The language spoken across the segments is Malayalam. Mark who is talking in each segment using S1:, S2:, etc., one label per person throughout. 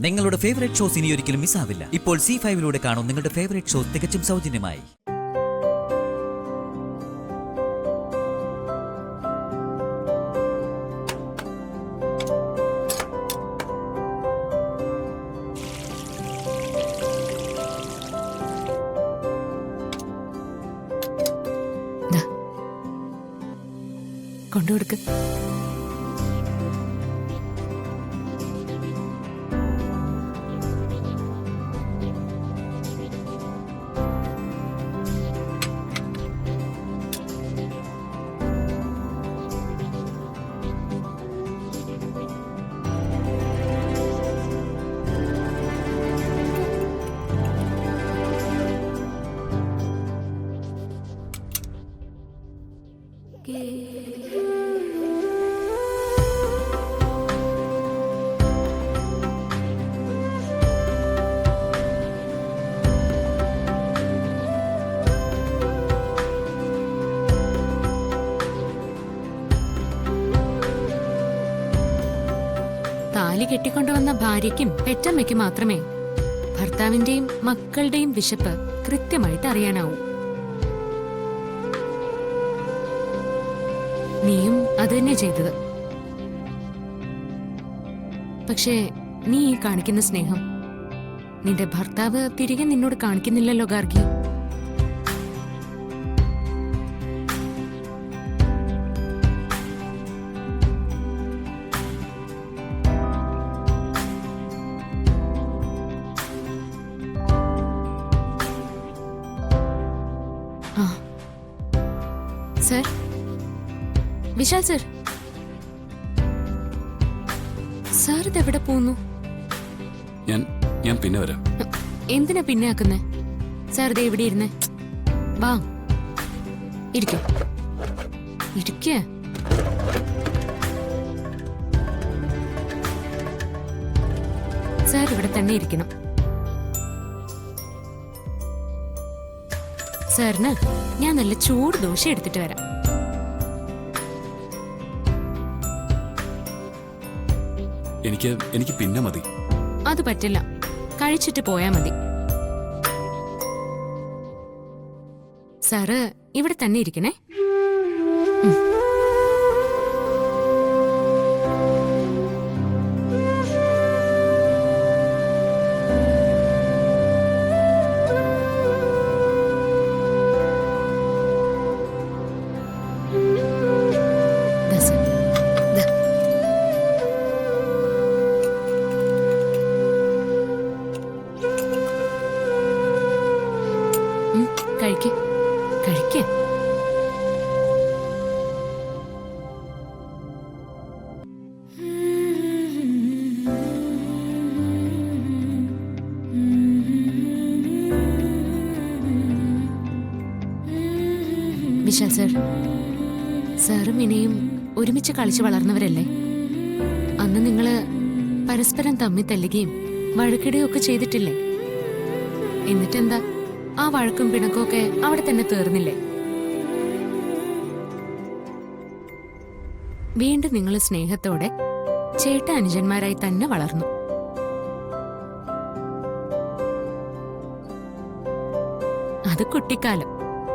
S1: നിങ്ങളുടെ ഫേവറേറ്റ് ഷോസ് ഇനി ഒരിക്കലും മിസ്സാവില്ല ഇപ്പോൾ സി ഫൈവിലൂടെ കാണും നിങ്ങളുടെ ഫേവറേറ്റ് ഷോസ് തികച്ചും സൗജന്യമായി.
S2: ദാ. കെട്ടിക്കൊണ്ടുവന്ന ഭാര്യയ്ക്കും പെറ്റമ്മയ്ക്കും മാത്രമേ ഭർത്താവിന്റെയും മക്കളുടെയും വിശപ്പ് കൃത്യമായിട്ട് അറിയാനാവൂ. നീയും അത് തന്നെ ചെയ്തത്. പക്ഷേ നീ ഈ കാണിക്കുന്ന സ്നേഹം നിന്റെ ഭർത്താവ് തിരികെ നിന്നോട് കാണിക്കുന്നില്ലല്ലോ Gargi. Sir? Vishal sir? Sir ഇതെവിടെ പോകുന്നു
S3: ഞാൻ ഞാൻ പിന്നെ വരാം.
S2: എന്തിനാ പിന്നെ ആക്കുന്നേ? സാർ ഇത് എവിടെ ഇരുന്നേ. വാ. ഇരിക്കോ. ഇരിക്ക. സാർ ഇവിടെ തന്നെ ഇരിക്കണം. സാറിന് ഞാൻ നല്ല ചൂട് ദോശ എടുത്തിട്ട് വരാം.
S3: എനിക്ക് എനിക്ക് പിന്നെ മതി.
S2: അത് പറ്റില്ല. കഴിച്ചിട്ട് പോയാ മതി. സാറ് ഇവിടെ തന്നെ ഇരിക്കണേ. വിശാൽ സർ. സാറും ഇനിയും ഒരുമിച്ച് കളിച്ചു വളർന്നവരല്ലേ? അന്ന് നിങ്ങൾ പരസ്പരം തമ്മി തല്ലുകയും വഴക്കിടുകയും ഒക്കെ ചെയ്തിട്ടില്ലേ? എന്നിട്ടെന്താ? ആ വഴക്കും പിണക്കും ഒക്കെ അവിടെ തന്നെ തീർന്നില്ലേ? വീണ്ടും നിങ്ങൾ സ്നേഹത്തോടെ ചേട്ട അനുജന്മാരായി തന്നെ വളർന്നു. അത് കുട്ടിക്കാലം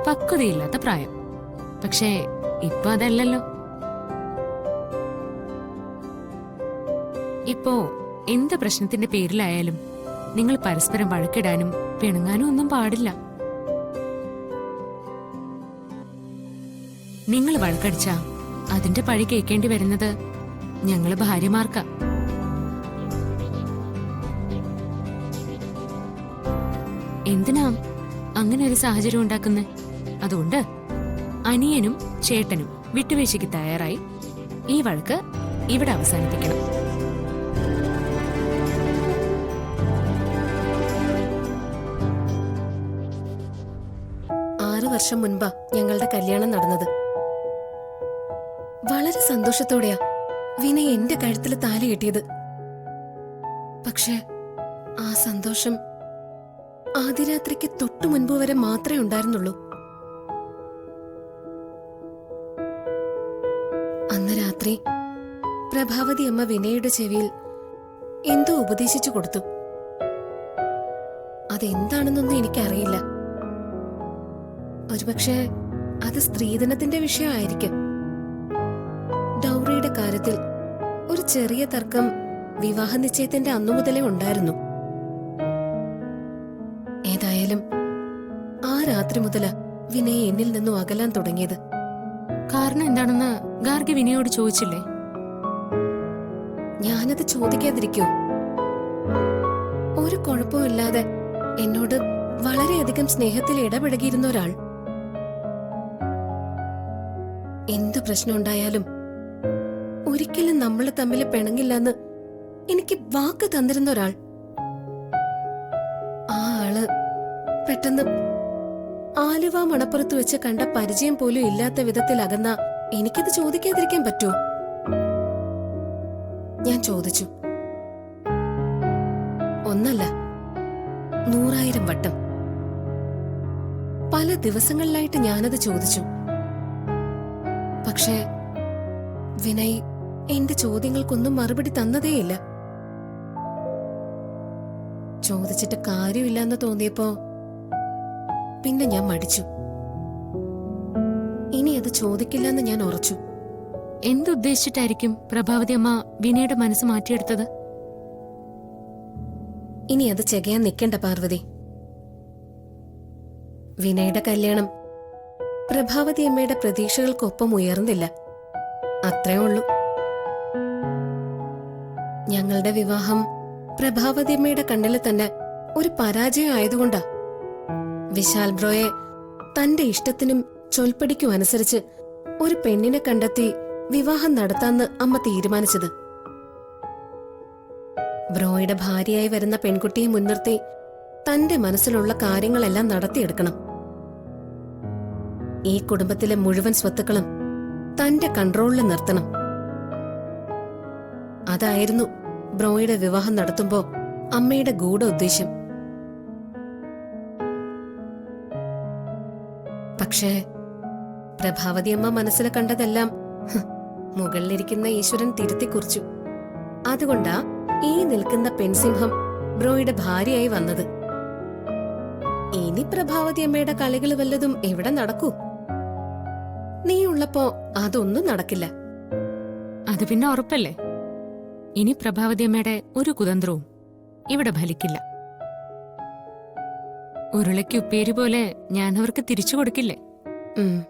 S2: പക്വതയില്ലാത്ത പ്രായം. പക്ഷേ ഇപ്പൊ അതല്ലല്ലോ. ഇപ്പോ എന്ത് പ്രശ്നത്തിന്റെ പേരിലായാലും നിങ്ങൾ പരസ്പരം വഴക്കിടാനും പിണങ്ങാനും ഒന്നും പാടില്ല. നിങ്ങൾ വഴക്കടിച്ച അതിന്റെ പഴി കേൾക്കേണ്ടി വരുന്നത് ഞങ്ങൾ ഭാര്യമാർക്കാ. എന്തിനാ അങ്ങനെ ഒരു സാഹചര്യം ഉണ്ടാക്കുന്നേ? അതുകൊണ്ട് അനിയനും ചേട്ടനും വിട്ടുവീഴ്ചയ്ക്ക് തയ്യാറായി. ഈ വഴക്ക് ഇവിടെ അവസാനിപ്പിക്കണം.
S4: ആറു വർഷം മുൻപാ ഞങ്ങളുടെ കല്യാണം നടന്നത്. വളരെ സന്തോഷത്തോടെയാ വിനയ് എന്റെ കഴുത്തിൽ താലി കെട്ടിയത്. പക്ഷെ ആ സന്തോഷം ആദ്യരാത്രിക്ക് തൊട്ടു മുൻപ് വരെ മാത്രമേ ഉണ്ടായിരുന്നുള്ളൂ. രാത്രി പ്രഭാവതി അമ്മ വിനയുടെ ചെവിയിൽ എന്തോ ഉപദേശിച്ചു കൊടുത്തു. അതെന്താണെന്നൊന്നും എനിക്കറിയില്ല. ഒരുപക്ഷെ അത് സ്ത്രീധനത്തിന്റെ വിഷയമായിരിക്കും. ഡൗറിയുടെ കാര്യത്തിൽ ഒരു ചെറിയ തർക്കം വിവാഹ നിശ്ചയത്തിന്റെ അന്നു മുതലേ ഉണ്ടായിരുന്നു. ഏതായാലും ആ രാത്രി മുതല വിനയ എന്നിൽ നിന്നും അകലാൻ തുടങ്ങിയത്.
S2: കാരണം എന്താണെന്ന് ഗാർഗി വിനയോട് ചോദിച്ചില്ലേ?
S4: ഞാനത് ചോദിക്കാതിരിക്കോ. ഒരു കുഴപ്പമില്ലാതെ എന്നോട് വളരെയധികം സ്നേഹത്തിൽ ഇടപഴകിയിരുന്ന ഒരാൾ. എന്തു പ്രശ്നമുണ്ടായാലും ഒരിക്കലും നമ്മൾ തമ്മിൽ പിണങ്ങില്ലെന്ന് എനിക്ക് വാക്ക് തന്നിരുന്ന ഒരാൾ. ആ ആൾ പെട്ടെന്ന് ആലുവ മണപ്പുറത്ത് വെച്ച് കണ്ട പരിചയം പോലും ഇല്ലാത്ത വിധത്തിൽ അകന്ന എനിക്കത് ചോദിക്കാതിരിക്കാൻ പറ്റുമോ? ഞാൻ ചോദിച്ചു. ഒന്നല്ല നൂറായിരം വട്ടം. പല ദിവസങ്ങളിലായിട്ട് ഞാനത് ചോദിച്ചു. പക്ഷേ വിനയ് എന്റെ ചോദ്യങ്ങൾക്കൊന്നും മറുപടി തന്നതേയില്ല. ചോദിച്ചിട്ട് കാര്യമില്ലെന്ന് തോന്നിയപ്പോ പിന്നെ ഞാൻ മടിച്ചു. ഇനി അത് ചോദിക്കില്ലെന്ന് ഞാൻ ഉറച്ചു.
S2: എന്തുദ്ദേശിച്ചിട്ടായിരിക്കും പ്രഭാവതി അമ്മ വിനയുടെ മനസ്സ് മാറ്റിയെടുത്തത്?
S4: ഇനി അത് ചെകയാൻ നിൽക്കണ്ട പാർവതി. വിനയുടെ കല്യാണം പ്രഭാവതി അമ്മയുടെ പ്രതീക്ഷകൾക്കൊപ്പം ഉയർന്നില്ല. അത്രേ ഉള്ളൂ. ഞങ്ങളുടെ വിവാഹം പ്രഭാവതി അമ്മയുടെ കണ്ണിൽ തന്നെ ഒരു പരാജയം ആയതുകൊണ്ടാ. വിശാൽ ബ്രോയെ തന്റെ ഇഷ്ടത്തിനും ചൊൽപ്പടിക്കും അനുസരിച്ച് ഒരു പെണ്ണിനെ കണ്ടെത്തി വിവാഹം നടത്താന്ന് അമ്മ തീരുമാനിച്ചത്. ബ്രോയുടെ ഭാര്യയായി വരുന്ന പെൺകുട്ടിയെ മുൻനിർത്തി തന്റെ മനസ്സിലുള്ള കാര്യങ്ങളെല്ലാം നടത്തിയെടുക്കണം. ഈ കുടുംബത്തിലെ മുഴുവൻ സ്വത്തുക്കളും തന്റെ കൺട്രോളിൽ നിർത്തണം. അതായിരുന്നു ബ്രോയുടെ വിവാഹം നടത്തുമ്പോ അമ്മയുടെ ഗൂഢ ഉദ്ദേശ്യം. പക്ഷേ പ്രഭാവതി അമ്മ മനസ്സിൽ കണ്ടതെല്ലാം മുകളിലിരിക്കുന്ന ഈശ്വരൻ തിരുത്തി കുറിച്ചു അതുകൊണ്ടാ ഈ നിൽക്കുന്ന പെൺസിംഹം ബ്രോയുടെ ഭാര്യയായി വന്നത്. ഇനി പ്രഭാവതി അമ്മയുടെ കളികൾ വല്ലതും എവിടെ നടക്കൂ? നീ ഉള്ളപ്പോ അതൊന്നും നടക്കില്ല.
S2: അത് പിന്നെ ഉറപ്പല്ലേ? ഇനി പ്രഭാവതി അമ്മയുടെ ഒരു കുതന്ത്രവും ഇവിടെ ഫലിക്കില്ല. ഉരുളയ്ക്ക് ഉപ്പേരി പോലെ ഞാൻ അവർക്ക് തിരിച്ചു കൊടുക്കില്ലേ?
S4: ഉം.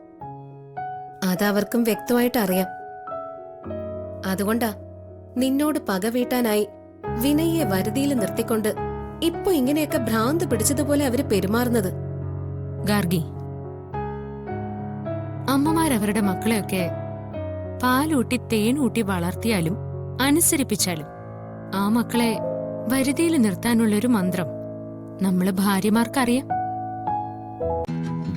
S4: അതവർക്കും വ്യക്തമായിട്ട് അറിയാം. അതുകൊണ്ടാ നിന്നോട് പക വീട്ടാനായി വിനയെ വരുതിയിൽ നിർത്തിക്കൊണ്ട് ഇപ്പൊ ഇങ്ങനെയൊക്കെ ഭ്രാന്ത് പിടിച്ചതുപോലെ അവർ പെരുമാറുന്നത്.
S2: ഗാർഗി അമ്മമാരവരുടെ മക്കളെയൊക്കെ പാലൂട്ടി തേനൂട്ടി വളർത്തിയാലും അനുസരിപ്പിച്ചാലും ആ മക്കളെ വരുതിയിൽ നിർത്താനുള്ളൊരു മന്ത്രം നമ്മൾ ഭാര്യമാർക്കറിയാം.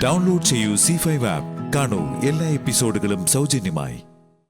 S5: ഡൗൺലോഡ് ചെയ്യൂ സി ഫൈവ് ആപ്പ് കാണൂ എല്ലാ എപ്പിസോഡുകളും സൗജന്യമായി.